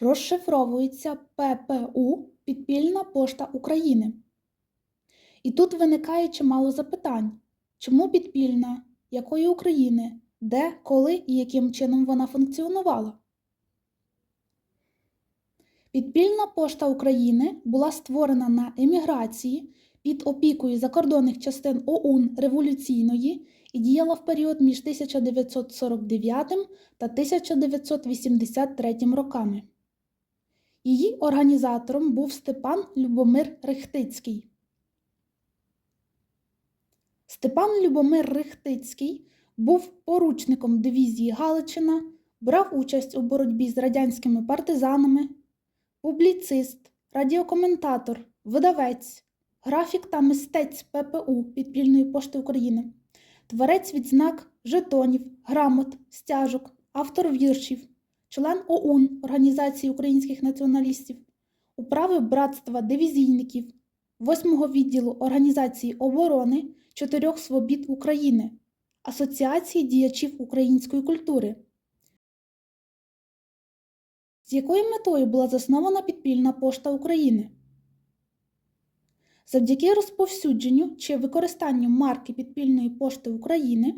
розшифровується ППУ Підпільна пошта України. І тут виникає чимало запитань: чому підпільна, якої України, де, коли і яким чином вона функціонувала? Підпільна пошта України була створена на еміграції під опікою закордонних частин ОУН революційної і діяла в період між 1949 та 1983 роками. Її організатором був Степан Любомир Рихтицький. Степан Любомир Рихтицький був поручником дивізії Галичина, брав участь у боротьбі з радянськими партизанами, публіцист, радіокоментатор, видавець, графік та мистець ППУ Підпільної пошти України, творець відзнак жетонів, грамот, стяжок, автор віршів, член ОУН Організації українських націоналістів, управи братства дивізійників, 8-го відділу Організації оборони Чотирьох Свобід України, Асоціації діячів української культури. З якою метою була заснована підпільна пошта України? Завдяки розповсюдженню чи використанню марки підпільної пошти України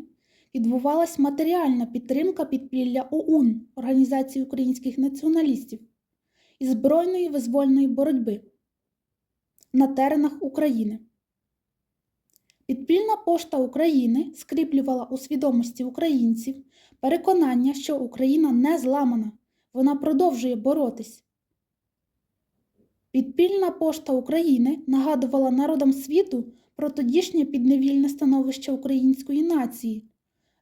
відбувалась матеріальна підтримка підпілля ОУН Організації українських націоналістів і збройної визвольної боротьби на теренах України. Підпільна пошта України скріплювала у свідомості українців переконання, що Україна не зламана, вона продовжує боротись. Підпільна пошта України нагадувала народам світу про тодішнє підневільне становище української нації,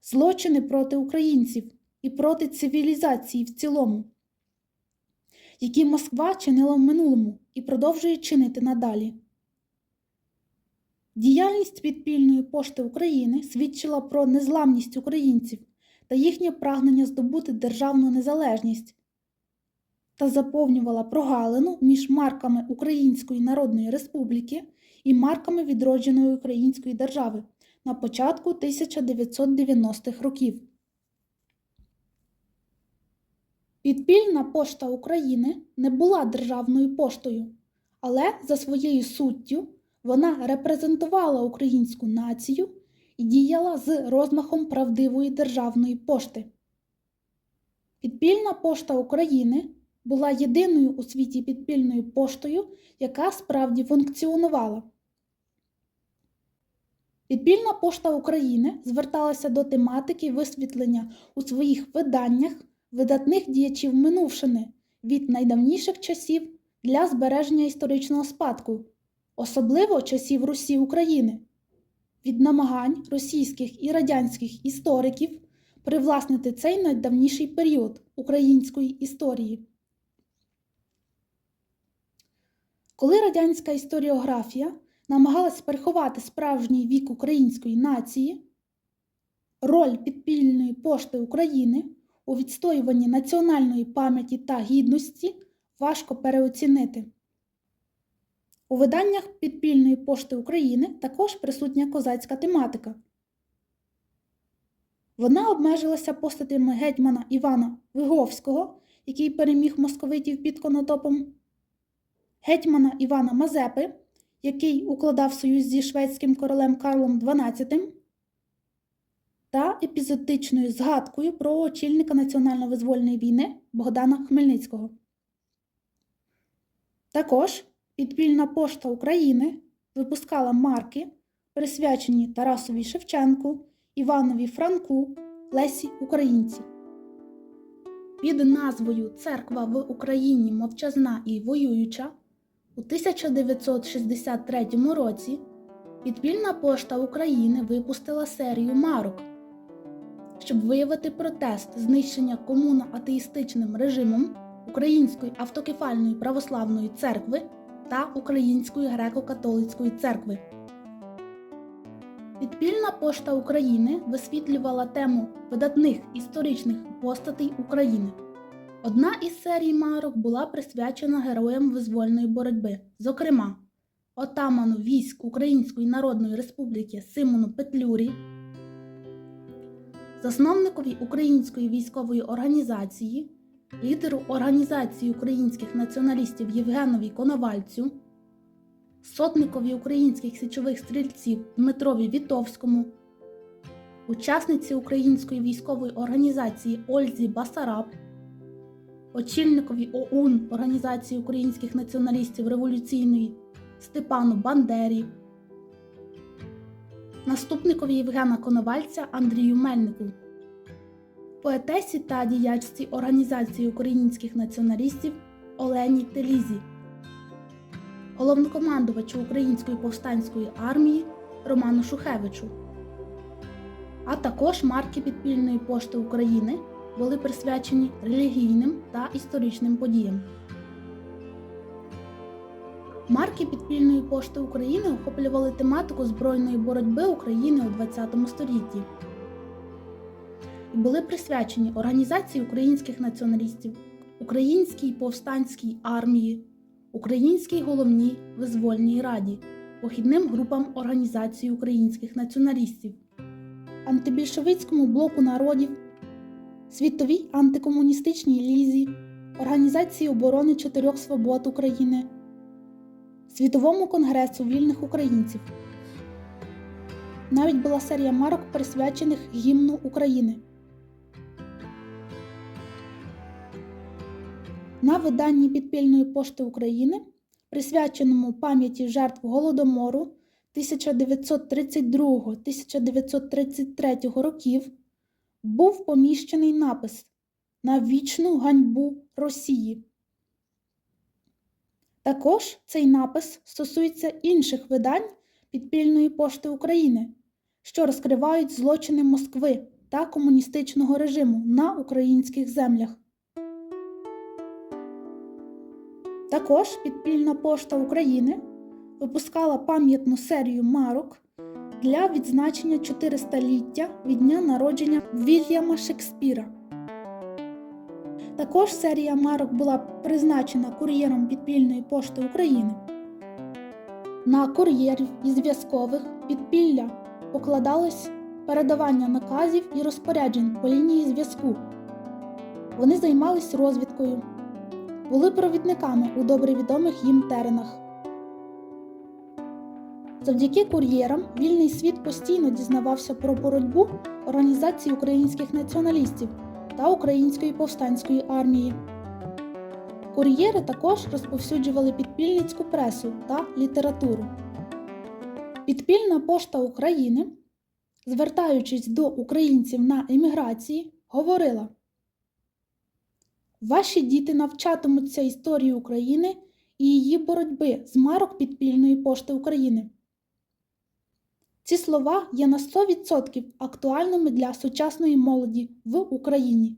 злочини проти українців і проти цивілізації в цілому, які Москва чинила в минулому і продовжує чинити надалі. Діяльність підпільної пошти України свідчила про незламність українців та їхнє прагнення здобути державну незалежність та заповнювала прогалину між марками Української Народної Республіки і марками відродженої Української держави на початку 1990-х років. Підпільна пошта України не була державною поштою, але за своєю суттю вона репрезентувала українську націю і діяла з розмахом правдивої державної пошти. Підпільна пошта України була єдиною у світі підпільною поштою, яка справді функціонувала. Підпільна пошта України зверталася до тематики висвітлення у своїх виданнях видатних діячів минувшини від найдавніших часів для збереження історичного спадку, особливо часів Русі України, від намагань російських і радянських істориків привласнити цей найдавніший період української історії. Коли радянська історіографія намагалась переховати справжній вік української нації, роль підпільної пошти України у відстоюванні національної пам'яті та гідності важко переоцінити. У виданнях підпільної пошти України також присутня козацька тематика. Вона обмежилася постатями гетьмана Івана Виговського, який переміг московитів під конотопом гетьмана Івана Мазепи, який укладав союз зі шведським королем Карлом XII, та епізодичною згадкою про очільника національно-визвольної війни Богдана Хмельницького. Також підпільна пошта України випускала марки, присвячені Тарасові Шевченку, Іванові Франку, Лесі Українці. Під назвою Церква в Україні мовчазна і воююча. У 1963 році Підпільна пошта України випустила серію марок, щоб виявити протест знищення комуно-атеїстичним режимом Української автокефальної православної церкви та Української греко-католицької церкви. Підпільна пошта України висвітлювала тему видатних історичних постатей України. Одна із серій марок була присвячена героям визвольної боротьби, зокрема, отаману військ Української Народної Республіки Симону Петлюрі, засновникові Української військової організації, лідеру Організації українських націоналістів Євгенові Коновальцю, сотникові українських січових стрільців Дмитрові Вітовському, учасниці Української військової організації Ользі Басараб, очільникові ОУН Організації українських націоналістів революційної Степану Бандері, наступникові Євгена Коновальця Андрію Мельнику, поетесі та діячці Організації українських націоналістів Олені Телізі, головнокомандувачу Української повстанської армії Роману Шухевичу, а також марки підпільної пошти України були присвячені релігійним та історичним подіям. Марки підпільної пошти України охоплювали тематику збройної боротьби України у ХХ столітті і були присвячені Організації українських націоналістів, Українській повстанській армії, Українській головній визвольній раді, похідним групам Організації українських націоналістів, антибільшовицькому блоку народів, Світовій антикомуністичній лізі, Організації оборони чотирьох свобод України, Світовому конгресу вільних українців. Навіть була серія марок, присвячених гімну України. На виданні підпільної пошти України, присвяченому пам'яті жертв Голодомору 1932-1933 років, був поміщений напис на вічну ганьбу Росії. Також цей напис стосується інших видань підпільної пошти України, що розкривають злочини Москви та комуністичного режиму на українських землях. Також підпільна пошта України випускала пам'ятну серію марок для відзначення 400-ліття від дня народження Вільяма Шекспіра. Також серія марок була призначена кур'єром підпільної пошти України. На кур'єрів і зв'язкових підпілля покладалось передавання наказів і розпоряджень по лінії зв'язку. Вони займались розвідкою, були провідниками у добре відомих їм теренах. Завдяки кур'єрам вільний світ постійно дізнавався про боротьбу Організації українських націоналістів та Української повстанської армії. Кур'єри також розповсюджували підпільницьку пресу та літературу. Підпільна пошта України, звертаючись до українців на еміграції, говорила: Ваші діти навчатимуться історії України і її боротьби з марок підпільної пошти України. Ці слова є на 100% актуальними для сучасної молоді в Україні.